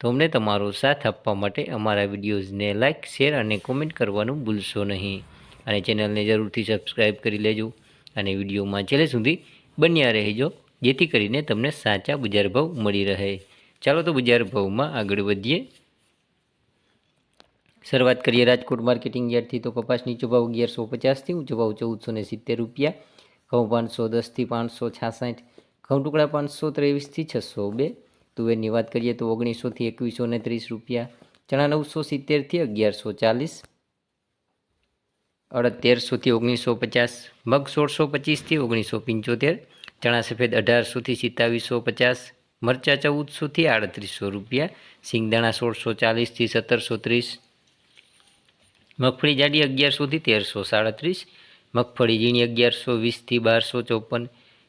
તો અમને તમારો સાથ આપવા માટે અમારા વિડીયોઝને લાઇક, શેર અને કોમેન્ટ કરવાનું ભૂલશો નહીં. અને ચેનલને જરૂરથી સબસ્ક્રાઈબ કરી લેજો અને વિડીયોમાં છેલ્લે સુધી બન્યા રહેજો, જેથી કરીને તમને સાચા બજાર ભાવ મળી રહે. ચાલો તો બજાર ભાવમાં આગળ વધીએ. શરૂઆત કરીએ રાજકોટ માર્કેટિંગ યાર્ડથી. તો કપાસ નીચો ભાવ અગિયારસો પચાસથી ઊંચો ભાવ ચૌદસો ને સિત્તેર રૂપિયા. ઘઉં પાંચસો દસથી પાંચસો છાસઠ. ઘઉં ટુકડા પાંચસો ત્રેવીસથી છસો બે. તુવેરની વાત કરીએ તો ઓગણીસોથી એકવીસો ને ત્રીસ રૂપિયા, ચણા નવસો સિત્તેરથી અગિયારસો ચાલીસ, અડદ તેરસોથી ઓગણીસો પચાસ મગ સોળસો પચીસથી ઓગણીસો પંચોતેર ચણા સફેદ અઢારસોથી સિત્તાવીસો પચાસ મરચાં ચૌદસોથી આડત્રીસો રૂપિયા, સિંગદાણા સોળસો ચાલીસથી સત્તરસો ત્રીસ, મગફળી જાડી અગિયારસોથી તેરસો સાડત્રીસ, મગફળી ઝીણી અગિયારસો વીસથી બારસો ચોપન,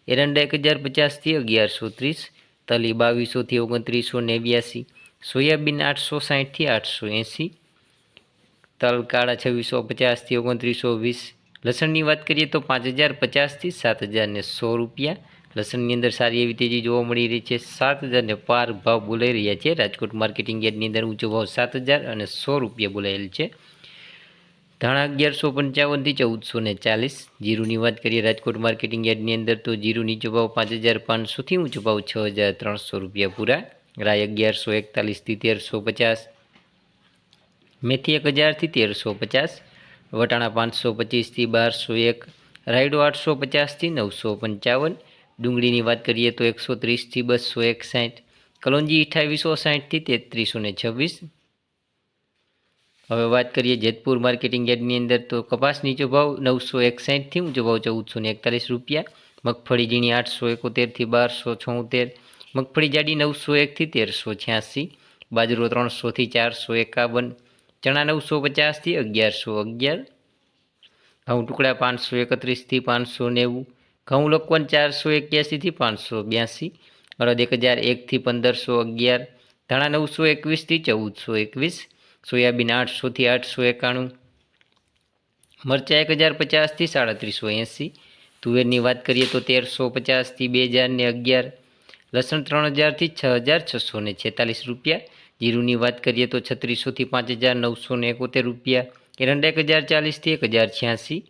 એરંડા એક હજાર પચાસથી અગિયારસો ત્રીસ તલી બાવીસોથી ઓગણત્રીસો નેવ્યાસી, સોયાબીન આઠસો સાહીઠથી આઠસો એંસી તલ કાળા છવ્વીસો પચાસથી ઓગણત્રીસો વીસ. લસણની વાત કરીએ તો પાંચ હજાર પચાસથી સાત હજારને સો રૂપિયા. લસણની અંદર સારી એવી તેજી જોવા મળી રહી છે. સાત હજારને પાર ભાવ બોલાઈ રહ્યા છે. રાજકોટ માર્કેટિંગ યાર્ડની અંદર ઊંચો ભાવ સાત હજાર અને સો રૂપિયા બોલાયેલ છે. ધાણા અગિયારસો પંચાવનથી ચૌદસો ને ચાલીસ. જીરુની વાત કરીએ રાજકોટ માર્કેટિંગ યાર્ડની અંદર તો જીરું નીચો ભાવ પાંચ હજાર પાંચસોથી ઊંચો ભાવ છ હજાર ત્રણસો રૂપિયા પૂરા. રાય અગિયારસો એકતાલીસથી તેરસો પચાસ. મેથી એક હજારથી તેરસો પચાસ. વટાણા પાંચસો પચીસથી બારસો એક. રાયડો આઠસો પચાસથી નવસો પંચાવન. ડુંગળીની વાત કરીએ તો એકસો ત્રીસથી બસો એકસાઠ. કલોંજી અઠ્ઠાવીસો સાઠથી તેત્રીસો ને છવ્વીસ. હવે વાત કરીએ જેતપુર માર્કેટિંગ યાર્ડની અંદર તો કપાસ નીચો ભાવ નવસો એકસાઠથી ઊંચો ભાવ ચૌદસો ને એકતાલીસ રૂપિયા, મગફળી ઝીણી આઠસો એકોતેરથી બારસો છોતેર, મગફળી જાડી નવસો એકથી તેરસો છ્યાસી, બાજરો ત્રણસોથી ચારસો એકાવન, ચણા નવસો પચાસથી અગિયારસો અગિયાર, ઘઉં ટુકડા પાંચસો એકત્રીસથી પાંચસો નેવું, ઘઉં લોકવન ચારસો એક્યાસીથી પાંચસો બ્યાસી, અડદ એક હજાર એકથી પંદરસો અગિયાર, ધાણા નવસો એકવીસથી ચૌદસો એકવીસ સોયાબીન આઠસોથી આઠસો એકાણું, મરચાં એક હજાર પચાસથી સાડત્રીસો એંસી, તુવેરની વાત કરીએ તો તેરસો પચાસથી બે હજાર ને અગિયાર, લસણ ત્રણ હજારથી છ હજાર છસો ને છેતાલીસ રૂપિયા, જીરુની વાત કરીએ તો છત્રીસોથી પાંચ હજાર નવસો ને એકોતેર રૂપિયા, એરંડા એક હજાર ચાલીસથી એક હજાર છ્યાસી.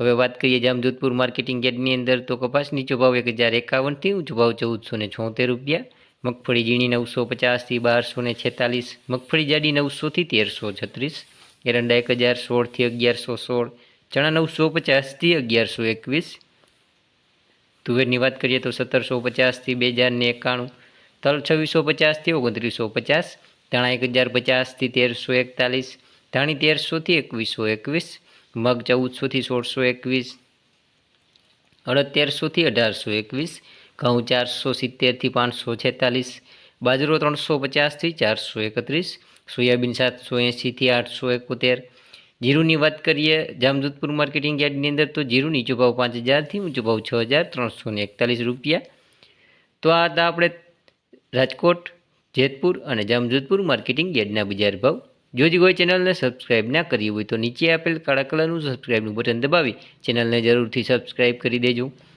હવે વાત કરીએ જામજોધપુર માર્કેટિંગ યાર્ડની અંદર તો કપાસ નીચો ભાવ એક હજાર એકાવનથી ઊંચો ભાવ ચૌદસો ને છોતેર રૂપિયા મગફળી ઝીણી નવસો પચાસથી બારસો ને છેતાલીસ, મગફળી જાડી નવસોથી તેરસો છત્રીસ, એરંડા એક હજાર સોળથી અગિયારસો સોળ, ચણા નવસો પચાસથી અગિયારસો એકવીસ. તુવેરની વાત કરીએ તો સત્તરસો પચાસથી બે હજાર ને એકાણું, તલ છવ્વીસો પચાસથી ઓગણત્રીસો પચાસ, ધાણા એક હજાર પચાસથી તેરસો એકતાલીસ, ધાણી તેરસોથી એકવીસો એકવીસ, મગ ચૌદસોથી સોળસો એકવીસ, અડદ તેરસોથી અઢારસો એકવીસ ઘઉં ચારસો સિત્તેરથી પાંચસો છેતાલીસ, બાજરો ત્રણસો પચાસથી ચારસો એકત્રીસ, સોયાબીન સાતસો એંશીથી આઠસો એકોતેર. જીરુની વાત કરીએ, જામજોધપુર માર્કેટિંગ યાર્ડની અંદર તો જીરું નીચો ભાવ પાંચ હજારથી ઊંચો ભાવ છ હજાર ત્રણસો ને એકતાલીસ રૂપિયા. તો આ હતા આપણે રાજકોટ, જેતપુર અને જામજોધપુર માર્કેટિંગ યાર્ડના બજાર ભાવ. જોજી કોઈ ચેનલને સબસ્ક્રાઇબ ના કરી હોય તો નીચે આપેલ કાળા કલરનું સબસ્ક્રાઇબનું બટન દબાવી, ચેનલને જરૂરથી સબસ્ક્રાઇબ કરી દેજો.